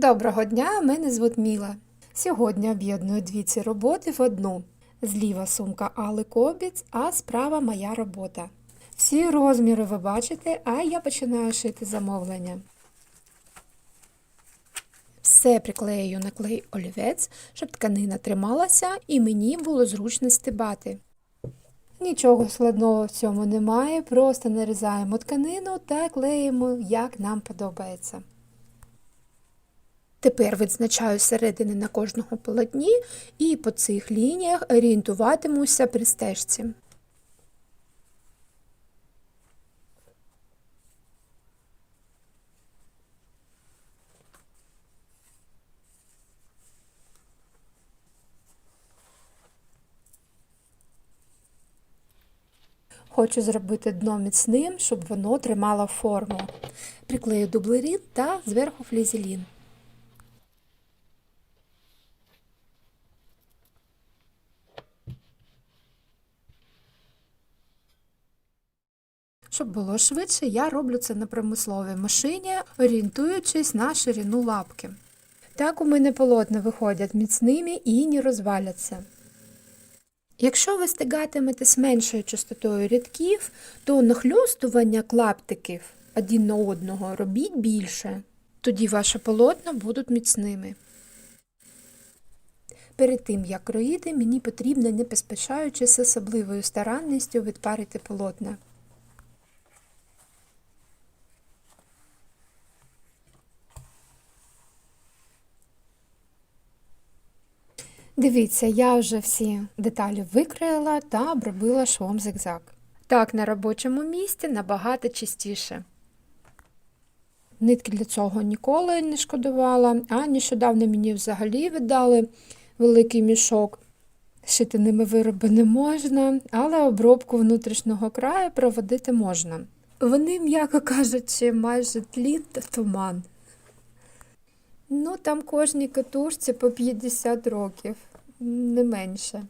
Доброго дня, мене звуть Міла. Сьогодні об'єдную дві ці роботи в одну. Зліва сумка Али Кобіц, а справа моя робота. Всі розміри ви бачите, а я починаю шити замовлення. Все приклею на клей олівець, щоб тканина трималася і мені було зручно стибати. Нічого складного в цьому немає, просто нарізаємо тканину та клеїмо, як нам подобається. Тепер відзначаю середини на кожному полотні і по цих лініях орієнтуватимуся при стежці. Хочу зробити дно міцним, щоб воно тримало форму. Приклею дублерін та зверху флізелін. Щоб було швидше, я роблю це на промисловій машині, орієнтуючись на ширину лапки. Так у мене полотна виходять міцними і не розваляться. Якщо ви стигатимете з меншою частотою рядків, то нахльостування клаптиків один на одного робіть більше. Тоді ваші полотна будуть міцними. Перед тим, як кроїти, мені потрібно, не поспішаючи з особливою старанністю відпарити полотна. Дивіться, я вже всі деталі викроїла та обробила швом зигзаг. Так, на робочому місці набагато чистіше. Нитки для цього ніколи не шкодувала, а нещодавно мені взагалі віддали великий мішок. Шити ними вироби не можна, але обробку внутрішнього краю проводити можна. Вони, м'яко кажучи, майже тлін та туман. Ну, там кожній катушці по 50 років, не менше.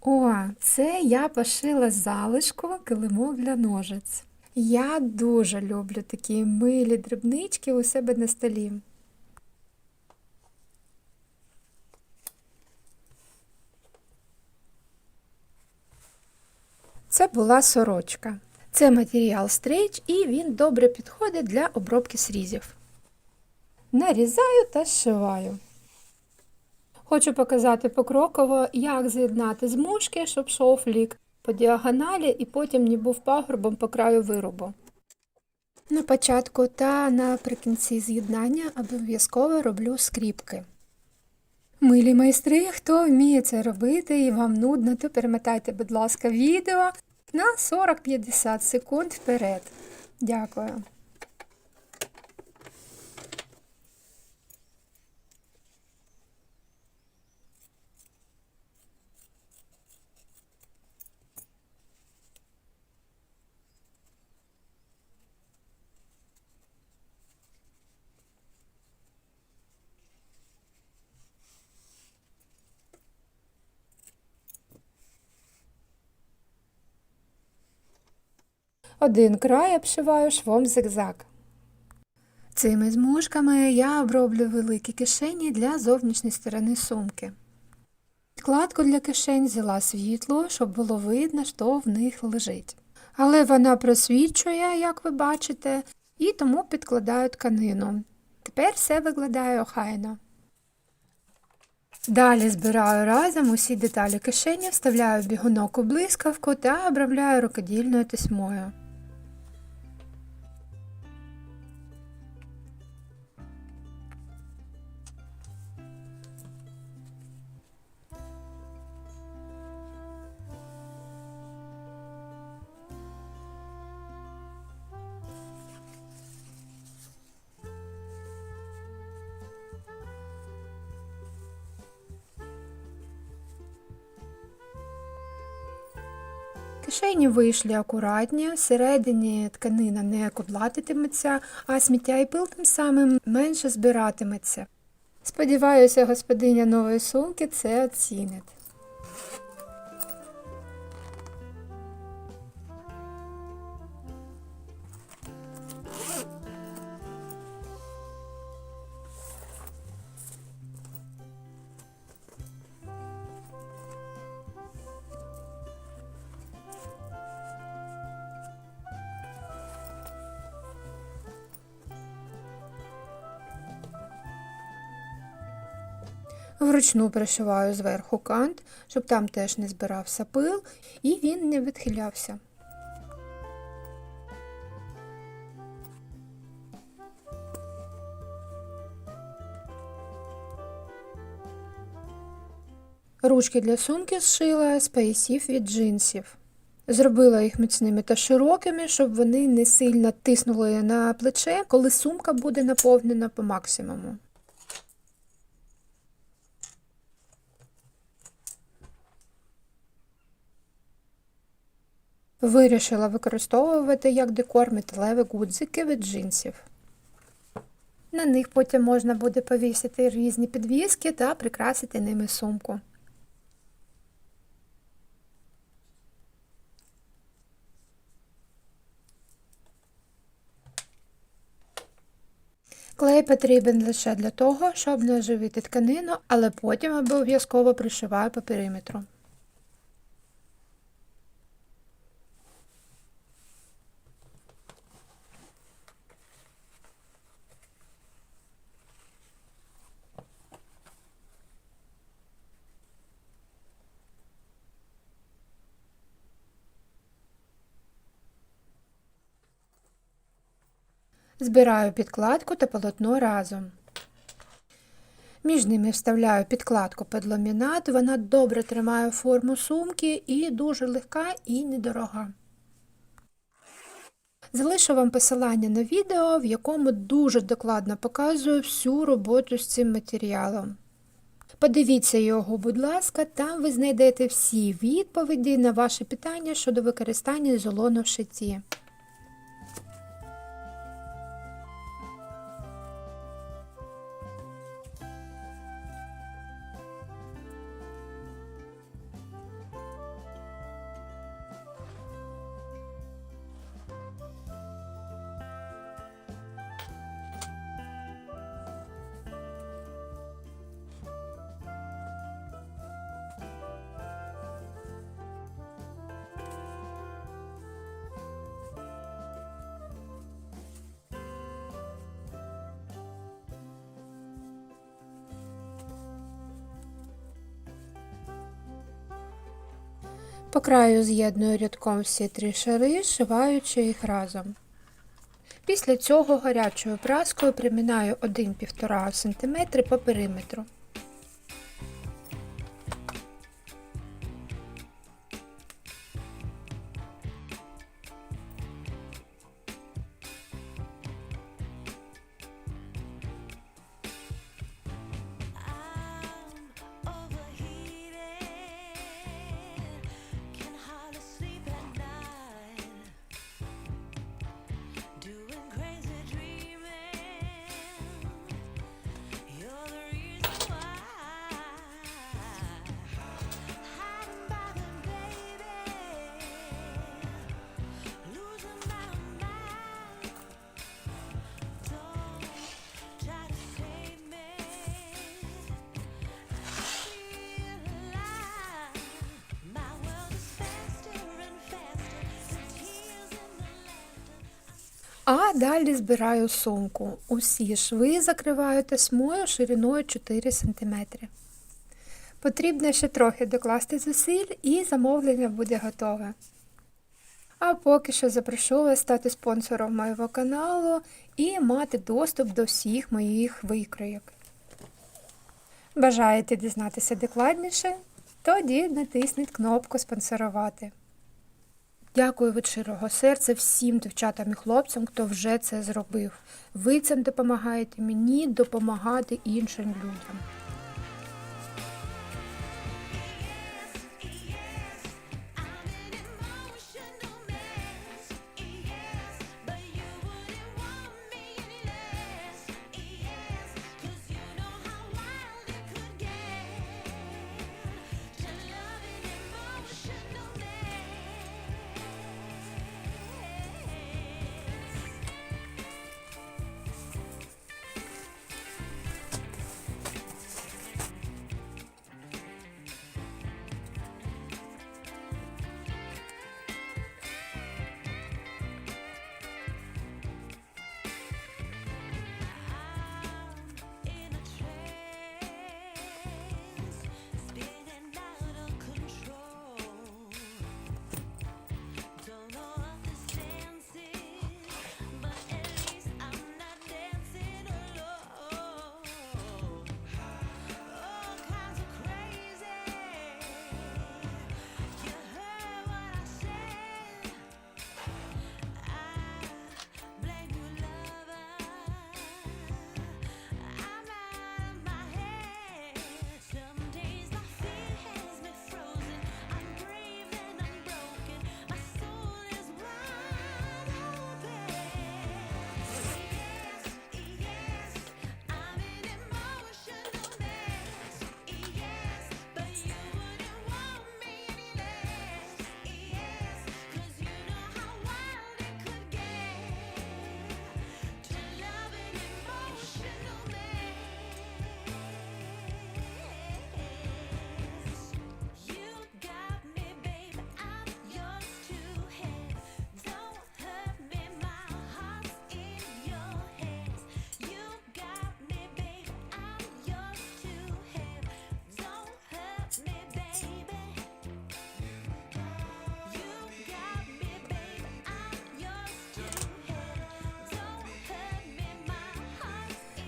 О, це я пошила залишку килимок для ножиць. Я дуже люблю такі милі дрібнички у себе на столі. Це була сорочка. Це матеріал стрейч і він добре підходить для обробки срізів. Нарізаю та зшиваю. Хочу показати покроково, як з'єднати змушки, щоб шов лік по діагоналі і потім не був пагорбом по краю виробу. На початку та наприкінці з'єднання обов'язково роблю скріпки. Милі майстри, хто вміє це робити і вам нудно, то перемотайте, будь ласка, відео на 40-50 секунд вперед. Дякую. Один край обшиваю швом зигзаг. Цими змушками я оброблю великі кишені для зовнішньої сторони сумки. Вкладку для кишень взяла світло, щоб було видно, що в них лежить. Але вона просвічує, як ви бачите, і тому підкладаю тканину. Тепер все виглядає охайно. Далі збираю разом усі деталі кишені, вставляю бігунок у блискавку та обробляю рукодільною тесьмою. Кишені вийшли акуратні, всередині тканина не кудлатитиметься, а сміття і пил тим самим менше збиратиметься. Сподіваюся, господиня нової сумки це оцінить. Вручну пришиваю зверху кант, щоб там теж не збирався пил і він не відхилявся. Ручки для сумки зшила з поясів від джинсів. Зробила їх міцними та широкими, щоб вони не сильно тиснули на плече, коли сумка буде наповнена по максимуму. Вирішила використовувати як декор металеві гудзики від джинсів. На них потім можна буде повісити різні підвіски та прикрасити ними сумку. Клей потрібен лише для того, щоб не оживити тканину, але потім обов'язково пришиваю по периметру. Збираю підкладку та полотно разом. Між ними вставляю підкладку під ламінат, вона добре тримає форму сумки і дуже легка і недорога. Залишу вам посилання на відео, в якому дуже докладно показую всю роботу з цим матеріалом. Подивіться його, будь ласка, там ви знайдете всі відповіді на ваші питання щодо використання ізолону в шитті. По краю з'єдную рядком всі три шари, шиваючи їх разом. Після цього гарячою праскою примінаю 1-1,5 см по периметру. А далі збираю сумку. Усі шви закриваю тесьмою шириною 4 см. Потрібно ще трохи докласти зусиль і замовлення буде готове. А поки що запрошу вас стати спонсором моєго каналу і мати доступ до всіх моїх викроїк. Бажаєте дізнатися докладніше? Тоді натисніть кнопку спонсорувати. Дякую від щирого серця всім дівчатам і хлопцям, хто вже це зробив. Ви цим допомагаєте мені допомагати іншим людям.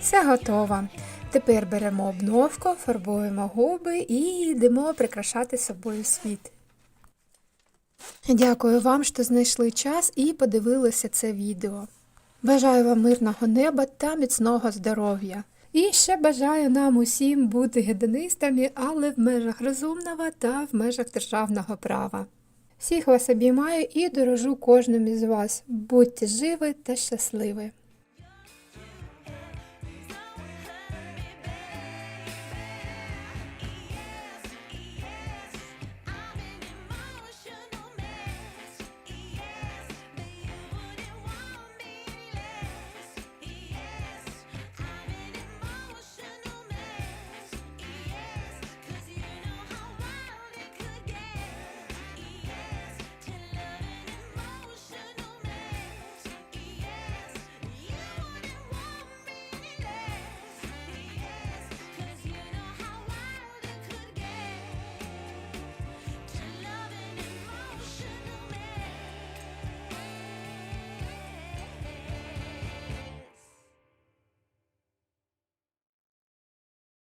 Все готово. Тепер беремо обновку, фарбуємо губи і йдемо прикрашати собою світ. Дякую вам, що знайшли час і подивилися це відео. Бажаю вам мирного неба та міцного здоров'я. І ще бажаю нам усім бути гедонистами, але в межах розумного та в межах державного права. Всіх вас обіймаю і дорожу кожним із вас. Будьте живі та щасливі!